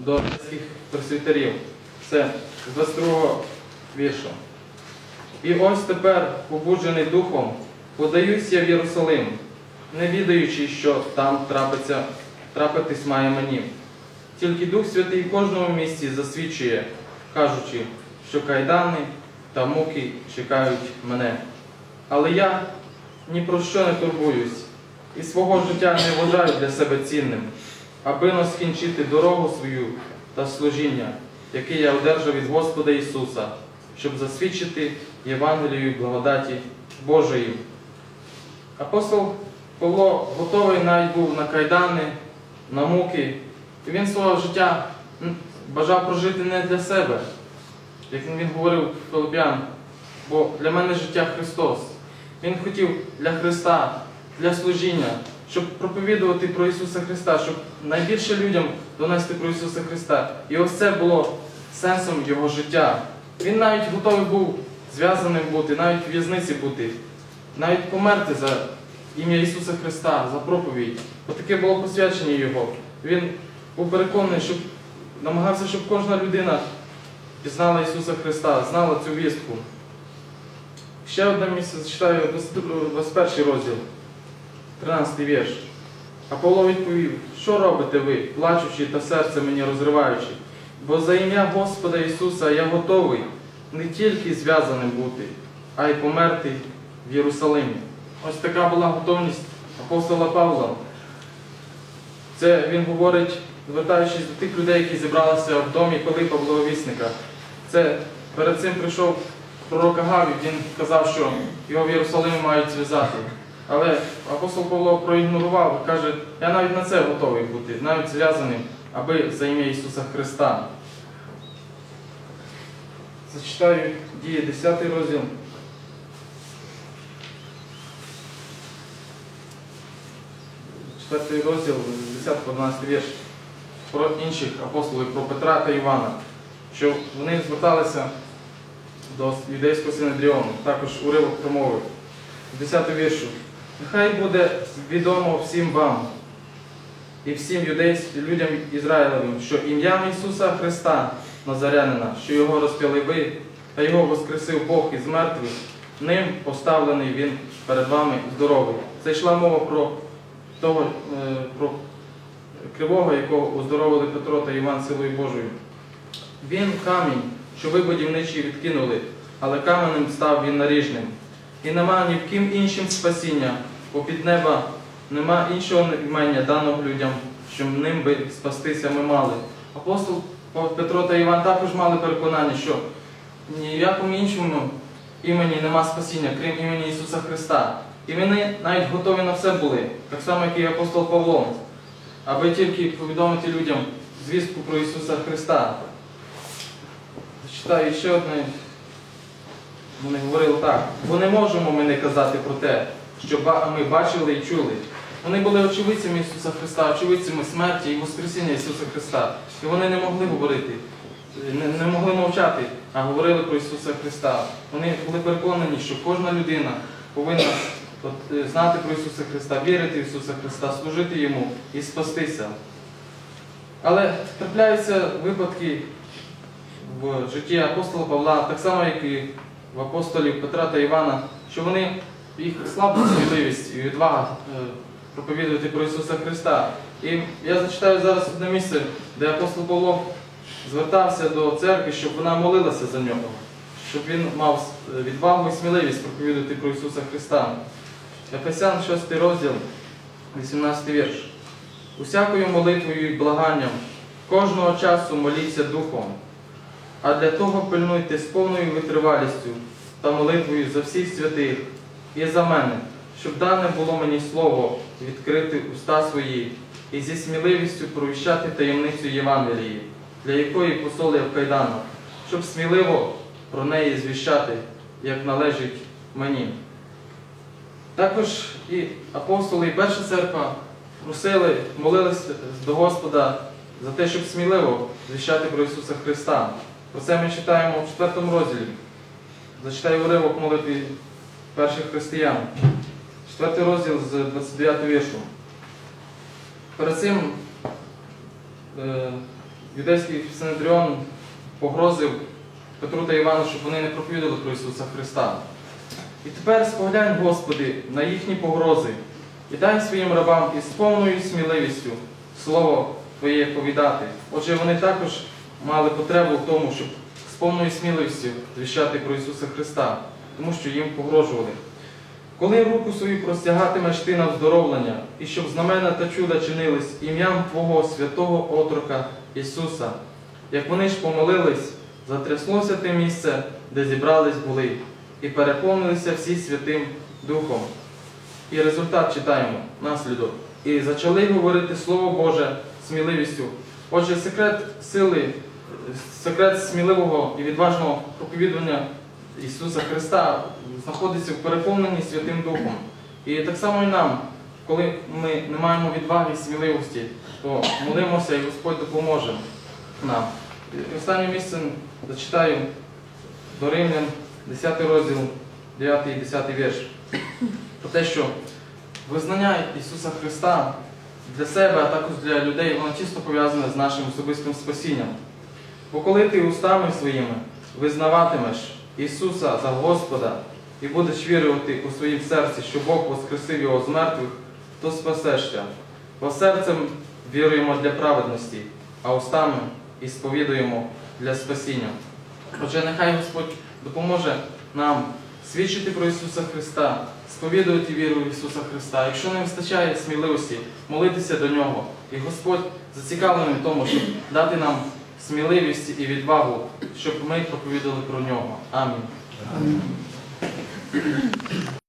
до одеських пресвітерів. Це з 22 вірша. І ось тепер, побуджений духом, подаюся в Єрусалим, не відаючи, що там трапиться, трапитись має мені. Тільки Дух Святий в кожному місці засвідчує, кажучи, що кайдани та муки чекають мене. Але я ні про що не турбуюсь і свого життя не вважаю для себе цінним, аби но скінчити дорогу свою та служіння, яке я одержав від Господа Ісуса, щоб засвідчити Євангелію благодаті Божої. Апостол Павло готовий навіть був на кайдани, на муки, і він свого життя бажав прожити не для себе, як він говорив Филип'ян, бо для мене життя Христос. Він хотів для Христа, для служіння, щоб проповідувати про Ісуса Христа, щоб найбільше людям донести про Ісуса Христа. І ось це було сенсом його життя. Він навіть готовий був зв'язаним бути, навіть в в'язниці бути, навіть померти за ім'я Ісуса Христа, за проповідь. Бо таке було посвячення Його. Він був переконаний, щоб намагався, щоб кожна людина пізнала Ісуса Христа, знала цю вістку. Ще одне місце зачитаю 21 розділ, 13 вірш. А Павло відповів, що робите ви, плачучи та серце мені розриваючи? Бо за ім'я Господа Ісуса я готовий не тільки зв'язаним бути, а й померти в Єрусалимі. Ось така була готовність апостола Павла. Це він говорить, звертаючись до тих людей, які зібралися в домі Пилипа Благовісника. Це перед цим прийшов пророк Агавій, він казав, що його в Єрусалимі мають зв'язати. Але апостол Павло проігнорував і каже, я навіть на це готовий бути, навіть зв'язаним, аби за ім'я Ісуса Христа. Зачитаю дії 10 розділ. Четвертий розділ, 10-12 вірш про інших апостолів, про Петра та Івана, що вони зверталися до юдейського синедріону, також уривок промови. 10 віршу. Нехай буде відомо всім вам і всім людям Ізраїлевим, що ім'ям Ісуса Христа Назарянина, що його розп'яли ви, та його воскресив Бог із мертвих, ним поставлений він перед вами здоровий. Це йшла мова про того, е, про кривого, якого оздоровили Петро та Іван силою Божою. Він камінь, що ви будівничі відкинули, але каменем став він наріжним. І нема ні в ким іншим спасіння, бо під неба нема іншого імення даного людям, щоб ним би спастися ми мали. Апостол Петро та Іван також мали переконання, що ні в якому іншому імені нема спасіння, крім імені Ісуса Христа. І вони навіть готові на все були, так само, як і апостол Павло, аби тільки повідомити людям звістку про Ісуса Христа. Читаю ще одне. Вони говорили так, бо не можемо ми не казати про те, що ми бачили і чули. Вони були очевидцями Ісуса Христа, очевидцями смерті і Воскресіння Ісуса Христа. І вони не могли говорити, не, могли мовчати, а говорили про Ісуса Христа. Вони були переконані, що кожна людина повинна от, е, знати про Ісуса Христа, вірити в Ісуса Христа, служити Йому і спастися. Але трапляються випадки в житті апостола Павла, так само, як і в апостолів Петра та Івана, що вони їх слабу сміливість і відвага е, проповідувати про Ісуса Христа. І я зачитаю зараз одне місце, де апостол Павло звертався до церкви, щоб вона молилася за нього, щоб він мав е, відвагу і сміливість проповідувати про Ісуса Христа. Ефесян 6 розділ, 18 вірш. Усякою молитвою і благанням кожного часу моліться Духом, а для того пильнуйте з повною витривалістю та молитвою за всіх святих і за мене, щоб дане було мені слово відкрити уста свої і зі сміливістю провіщати таємницю Євангелії, для якої посол я в кайданах, щоб сміливо про неї звіщати, як належить мені. Також і апостоли, і перша церква просили, молилися до Господа за те, щоб сміливо звіщати про Ісуса Христа. Про це ми читаємо в 4 розділі. Зачитаю уривок молитви перших християн. 4 розділ з 29 віршу. Перед цим е, юдейський Синедріон погрозив Петру та Івану, щоб вони не проповідали про Ісуса Христа. І тепер споглянь, Господи, на їхні погрози і дай своїм рабам із повною сміливістю слово Твоє повідати. Отже, вони також мали потребу в тому, щоб з повною сміливістю звіщати про Ісуса Христа, тому що їм погрожували. Коли руку свою простягатимеш ти на вздоровлення, і щоб знамена та чуда чинились ім'ям Твого святого отрока Ісуса, як вони ж помолились, затряслося те місце, де зібрались були, і переповнилися всі Святим Духом. І результат читаємо, наслідок. І почали говорити Слово Боже сміливістю. Отже, секрет сили, секрет сміливого і відважного проповідування Ісуса Христа знаходиться в переповненні Святим Духом. І так само і нам, коли ми не маємо відваги і сміливості, то молимося і Господь допоможе нам. І Останнє місце зачитаю до Римлян, 10 розділ, 9 і 10 вірш. Про те, що визнання Ісуса Христа для себе, а також для людей, воно тісно пов'язане з нашим особистим спасінням. Бо коли ти устами своїми визнаватимеш Ісуса за Господа і будеш вірувати у своїм серці, що Бог воскресив Його з мертвих, то спасешся. Бо серцем віруємо для праведності, а устами і сповідуємо для спасіння. Отже, нехай Господь допоможе нам свідчити про Ісуса Христа, сповідувати віру в Ісуса Христа. Якщо не вистачає сміливості, молитися до Нього. І Господь зацікавлений в тому, щоб дати нам сміливість і відвагу, щоб ми проповідали про нього. Амінь.